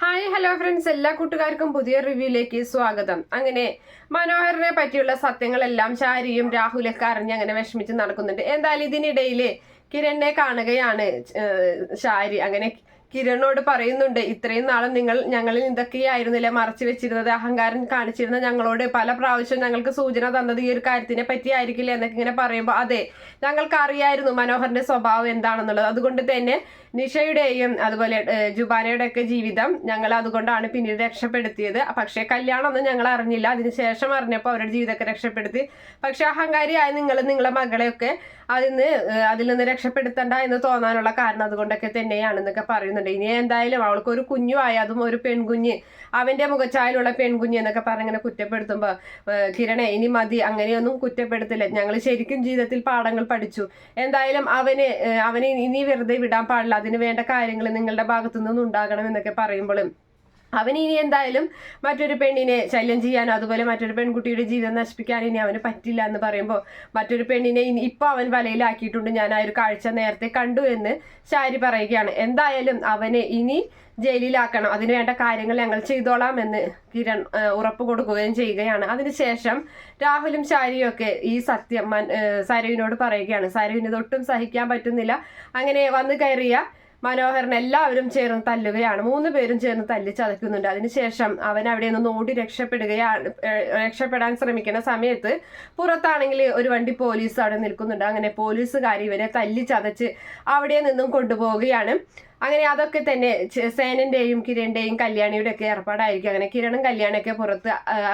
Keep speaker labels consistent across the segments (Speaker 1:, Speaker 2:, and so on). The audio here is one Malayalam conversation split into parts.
Speaker 1: Hi hello friends. എല്ലാ കൂട്ടുകാർക്കും പുതിയ റിവ്യൂയിലേക്ക് സ്വാഗതം. അങ്ങനെ മനോഹരനെ പറ്റിയുള്ള സത്യങ്ങളെല്ലാം ശാരിയും രാഹുലൊക്കെ അറിഞ്ഞ് അങ്ങനെ വിഷമിച്ച് നടക്കുന്നുണ്ട്. എന്തായാലും ഇതിനിടയിൽ കിരണിനെ കാണുകയാണ് ഷാരി അങ്ങനെ കിരണിനോട് പറയുന്നുണ്ട് ഇത്രയും നാളും നിങ്ങൾ ഞങ്ങളിൽ ഇതൊക്കെയായിരുന്നില്ലേ മറച്ചു വെച്ചിരുന്നത്? അഹങ്കാരം കാണിച്ചിരുന്ന ഞങ്ങളോട് പല പ്രാവശ്യം ഞങ്ങൾക്ക് സൂചന തന്നത് ഈ ഒരു കാര്യത്തിനെ പറ്റി ആയിരിക്കില്ല? എന്നൊക്കെ ഇങ്ങനെ പറയുമ്പോൾ അതെ ഞങ്ങൾക്ക് അറിയായിരുന്നു മനോഹറിന്റെ സ്വഭാവം എന്താണെന്നുള്ളത്. അതുകൊണ്ട് തന്നെ നിഷയുടെയും അതുപോലെ ജുബാനയുടെ ഒക്കെ ജീവിതം ഞങ്ങൾ അതുകൊണ്ടാണ് പിന്നീട് രക്ഷപ്പെടുത്തിയത്. കല്യാണം ഒന്നും ഞങ്ങൾ അറിഞ്ഞില്ല. അതിനുശേഷം അറിഞ്ഞപ്പോൾ അവരുടെ ജീവിതമൊക്കെ രക്ഷപ്പെടുത്തി. പക്ഷെ അഹങ്കാരിയായ നിങ്ങൾ നിങ്ങളെ മകളെയൊക്കെ അതിൽ നിന്ന് അതിൽ നിന്ന് രക്ഷപ്പെടുത്തണ്ട എന്ന് തോന്നാനുള്ള കാരണം അതുകൊണ്ടൊക്കെ തന്നെയാണെന്നൊക്കെ പറയുന്നുണ്ട്. ഇനി എന്തായാലും അവൾക്ക് ഒരു കുഞ്ഞുമായി അതും ഒരു പെൺകുഞ്ഞ്. അവന്റെ മുഖച്ചായലുള്ള പെൺകുഞ്ഞ് എന്നൊക്കെ പറഞ്ഞിങ്ങനെ കുറ്റപ്പെടുത്തുമ്പോൾ കിരണെ ഇനി മതി. അങ്ങനെയൊന്നും കുറ്റപ്പെടുത്തില്ല. ഞങ്ങൾ ശരിക്കും ജീവിതത്തിൽ പാഠങ്ങൾ പഠിച്ചു. എന്തായാലും അവന് അവനെ ഇനി വെറുതെ വിടാൻ പാടില്ല. അതിന് വേണ്ട കാര്യങ്ങൾ നിങ്ങളുടെ ഭാഗത്തു നിന്നും ഉണ്ടാകണം എന്നൊക്കെ പറയുമ്പോഴും അവൻ ഇനി എന്തായാലും മറ്റൊരു പെണ്ണിനെ ശല്യം ചെയ്യാനോ അതുപോലെ മറ്റൊരു പെൺകുട്ടിയുടെ ജീവിതം നശിപ്പിക്കാൻ ഇനി അവന് പറ്റില്ല എന്ന് പറയുമ്പോൾ മറ്റൊരു പെണ്ണിനെ ഇനി ഇപ്പൊ അവൻ വലയിലാക്കിയിട്ടുണ്ട്. ഞാൻ ആ ഒരു കാഴ്ച നേരത്തെ കണ്ടു എന്ന് ശാരി പറയുകയാണ്. എന്തായാലും അവനെ ഇനി ജയിലിലാക്കണം. അതിന് വേണ്ട കാര്യങ്ങൾ ഞങ്ങൾ ചെയ്തോളാം എന്ന് കിരൺ ഉറപ്പ് കൊടുക്കുകയും ചെയ്യുകയാണ്. അതിനുശേഷം രാഹുലും ശാരിയും ഒക്കെ ഈ സത്യം സരുവിനോട് പറയുകയാണ്. സരുവിന് ഇതൊട്ടും സഹിക്കാൻ പറ്റുന്നില്ല. അങ്ങനെ വന്നു കയറിയ മനോഹരൻ എല്ലാവരും ചേർന്ന് തല്ലുകയാണ്. മൂന്ന് പേരും ചേർന്ന് തല്ലി ചതക്കുന്നുണ്ട് അതിനുശേഷം അവൻ അവിടെ നിന്ന് ഓടി രക്ഷപ്പെടുകയാണ് രക്ഷപ്പെടാൻ ശ്രമിക്കുന്ന സമയത്ത് പുറത്താണെങ്കിൽ ഒരു വണ്ടി പോലീസ് അവിടെ നിൽക്കുന്നുണ്ട്. അങ്ങനെ പോലീസുകാർ ഇവരെ തല്ലി ചതച്ച് അവിടെ നിന്നും കൊണ്ടുപോവുകയാണ്. അങ്ങനെ അതൊക്കെ തന്നെ സേനന്റെയും കിരണിന്റെയും കല്യാണിയുടെ ഒക്കെ ഏർപ്പാടായിരിക്കും. അങ്ങനെ കിരണും കല്യാണൊക്കെ പുറത്ത്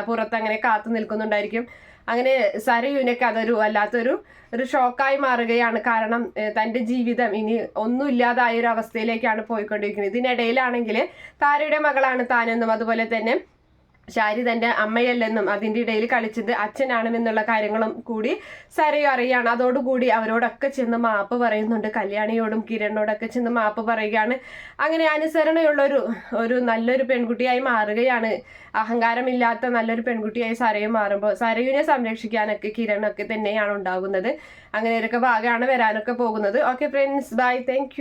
Speaker 1: പുറത്ത് അങ്ങനെ കാത്തു നിൽക്കുന്നുണ്ടായിരിക്കും. അങ്ങനെ സരയുവിനൊക്കെ അതൊരു വല്ലാത്തൊരു ഒരു ഷോക്കായി മാറുകയാണ്. കാരണം തന്റെ ജീവിതം ഇനി ഒന്നുമില്ലാതായ ഒരു അവസ്ഥയിലേക്കാണ് പോയിക്കൊണ്ടിരിക്കുന്നത്. ഇതിനിടയിലാണെങ്കിൽ താരയുടെ മകളാണ് താനെന്നും അതുപോലെ തന്നെ ശാരി തന്റെ അമ്മയല്ലെന്നും അതിന്റെ ഇടയിൽ കളിച്ചത് അച്ഛനാണെന്നുള്ള കാര്യങ്ങളും കൂടി സരയു അറിയാണ്. അതോടുകൂടി അവരോടൊക്കെ ചെന്ന് മാപ്പ് പറയുന്നുണ്ട്. കല്യാണിയോടും കിരണിനോടൊക്കെ ചെന്ന് മാപ്പ് പറയുകയാണ്. അങ്ങനെ അനുസരണയുള്ള ഒരു ഒരു നല്ലൊരു പെൺകുട്ടിയായി മാറുകയാണ്. അഹങ്കാരമില്ലാത്ത നല്ലൊരു പെൺകുട്ടിയായി സരയു മാറുമ്പോൾ സരയുവിനെ സംരക്ഷിക്കാനൊക്കെ കിരണൊക്കെ തന്നെയാണ് ഉണ്ടാകുന്നത്. അങ്ങനെ ഒരു ഭാഗമാണ് വരാനൊക്കെ പോകുന്നത്. Okay friends bye thank